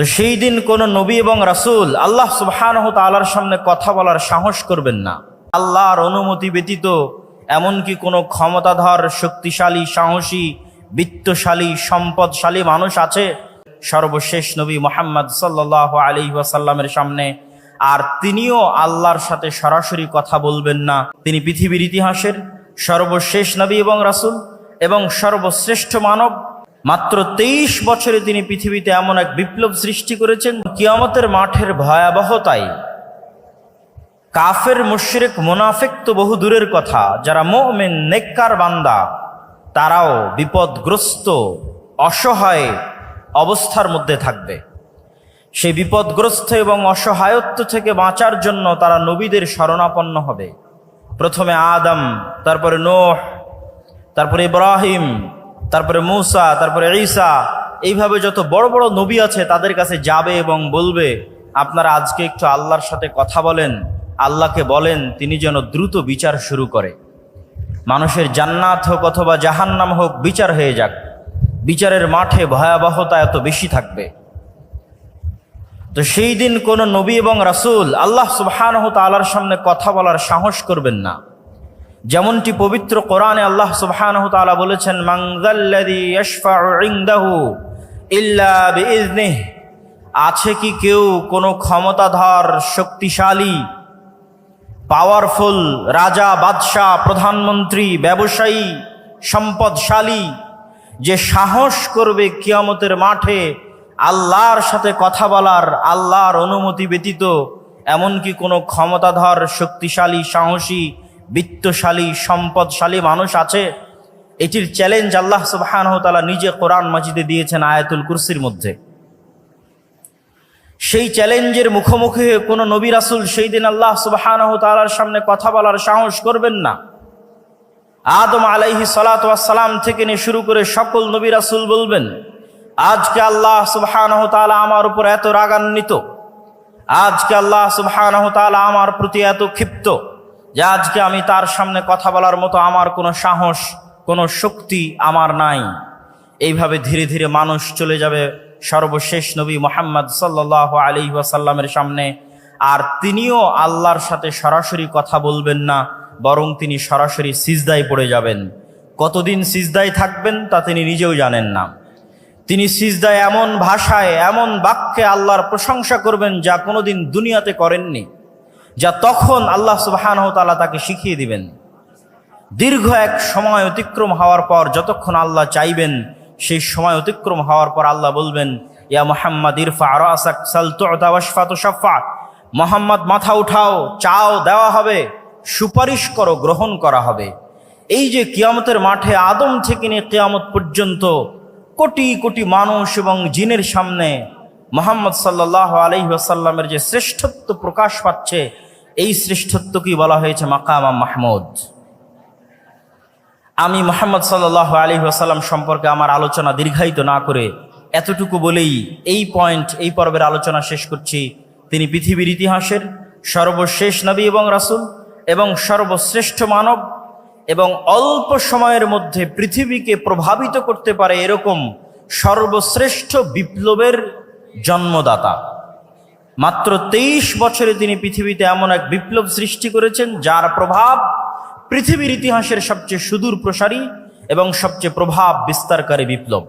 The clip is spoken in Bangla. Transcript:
তো সেই দিন কোনো নবী এবং রাসূল আল্লাহ সুবহানাহু তাআলার সামনে কথা বলার সাহস করবেন না। আল্লাহর অনুমতি ব্যতীত এমনকি কোনো ক্ষমতাধর, শক্তিশালী, সাহসী, বিত্তশালী, সম্পদশালী মানুষ আছে? সর্বশেষ নবী মোহাম্মদ সাল্লাহ আলী ওয়াসাল্লামের সামনে আর তিনিও আল্লাহর সাথে সরাসরি কথা বলবেন না। তিনি পৃথিবীর ইতিহাসের সর্বশেষ নবী এবং রাসূল এবং সর্বশ্রেষ্ঠ মানব মাত্র তেইশ বছরে তিনি পৃথিবীতে এমন এক বিপ্লব সৃষ্টি করেছেন, কিয়ামতের মাঠের ভয়াবহতায় কাফের, মুশরিক, মুনাফিক তো বহু দূরের কথা, যারা মোমেন, নেককার বান্দা, তারাও বিপদগ্রস্ত, অসহায় অবস্থার মধ্যে থাকবে। সেই বিপদগ্রস্ত এবং অসহায়ত্ব থেকে বাঁচার জন্য তারা নবীদের শরণাপন্ন হবে। প্রথমে আদম, তারপরে নোহ, তারপরে ইব্রাহিম তারপরে মৌসা, তারপরে ঈসা, এইভাবে যত বড় বড় নবী আছে তাদের কাছে যাবে এবং বলবে, আপনারা আজকে একটু আল্লাহর সাথে কথা বলেন, আল্লাহকে বলেন, তিনি যেন দ্রুত বিচার শুরু করে। মানুষের জান্নাত হোক অথবা জাহান্নাম হোক, বিচার হয়ে যাক। বিচারের মাঠে ভয়াবহতা এত বেশি থাকবে। তো সেই দিন কোনো নবী এবং রাসূল আল্লাহ সুবহানাহু তাআলার সামনে কথা বলার সাহস করবেন না। যেমনটি পবিত্র কোরআনে আল্লাহ সুবহানাহু বলেছেন বিইজনিহ আছে কি কেউ কোনো ক্ষমতাধর, শক্তিশালী, পাওয়ারফুল, রাজা, বাদশাহ, প্রধানমন্ত্রী, ব্যবসায়ী, সম্পদশালী, যে সাহস করবে কিয়ামতের মাঠে আল্লাহর সাথে কথা বলার, আল্লাহর অনুমতি ব্যতীত, এমনকি কোনো ক্ষমতাধর, শক্তিশালী, সাহসী বিত্তশালী, সম্পদশালী মানুষ আছে। এটির চ্যালেঞ্জ আল্লাহ সুবহানাহু তাআলা নিজে কোরআন মাজিদে দিয়েছেন আয়াতুল কুরসির মধ্যে। সেই চ্যালেঞ্জের মুখোমুখি হয়ে কোনো নবী রাসুল সেই দিন আল্লাহ সুবাহানহ তালার সামনে কথা বলার সাহস করবেন না। আদম আলাইহি সালাম থেকে নিয়ে শুরু করে সকল নবী রাসুল বলবেন, আজকে আল্লাহ সুবহানহ আমার উপর এত রাগান্বিত। আজকে আল্লাহ সুবহানহ আমার প্রতি এত ক্ষিপ্ত। যে আজকে আমি তার সামনে কথা বলার মতো আমার কোনো সাহস, কোনো শক্তি আমার নাই। এইভাবে ধীরে ধীরে মানুষ চলে যাবে সর্বশেষ নবী মোহাম্মদ সাল্লাহ আলী ওয়াসাল্লামের সামনে। আর তিনিও আল্লাহর সাথে সরাসরি কথা বলবেন না, বরং তিনি সরাসরি সিজদায় পড়ে যাবেন। কতদিন সিজদায় থাকবেন তা তিনি নিজেও জানেন না। তিনি সিজদায় এমন ভাষায়, এমন বাক্যে আল্লাহর প্রশংসা করবেন যা কোনোদিন দুনিয়াতে করেননি। যা তখন আল্লাহ সুবাহানহ তালা তাকে শিখিয়ে দিবেন। দীর্ঘ এক সময় অতিক্রম হওয়ার পর যতক্ষণ আল্লাহ চাইবেন, সেই সময় অতিক্রম হওয়ার পর আল্লাহ বলবেন, ইয়া মোহাম্মদ, ইরফা মোহাম্মদ, মাথা উঠাও, চাও, দেওয়া হবে, সুপারিশ করো, গ্রহণ করা হবে। এই যে কিয়ামতের মাঠে আদম থেকে নিয়ে কিয়ামত পর্যন্ত কোটি কোটি মানুষ এবং জিনের সামনে মোহাম্মদ সাল্লাহ আলহিহাসাল্লামের যে শ্রেষ্ঠত্ব প্রকাশ পাচ্ছে এই শ্রেষ্ঠত্বকেই বলা হয়েছে মাকামা মাহমুদ। আমি মোহাম্মদ সাল্লাহ আলী আসাল্লাম সম্পর্কে আমার আলোচনা দীর্ঘায়িত না করে এতটুকু বলেই এই পয়েন্ট, এই পর্বের আলোচনা শেষ করছি। তিনি পৃথিবীর ইতিহাসের সর্বশেষ নবী এবং রাসুল এবং সর্বশ্রেষ্ঠ মানব এবং অল্প সময়ের মধ্যে পৃথিবীকে প্রভাবিত করতে পারে এরকম সর্বশ্রেষ্ঠ বিপ্লবের জন্মদাতা। মাত্র তেইশ বছরে তিনি পৃথিবীতে এমন এক বিপ্লব সৃষ্টি করেছেন, যার প্রভাব পৃথিবীর ইতিহাসের সবচেয়ে সুদূর প্রসারী এবং সবচেয়ে প্রভাব বিস্তারকারী বিপ্লব।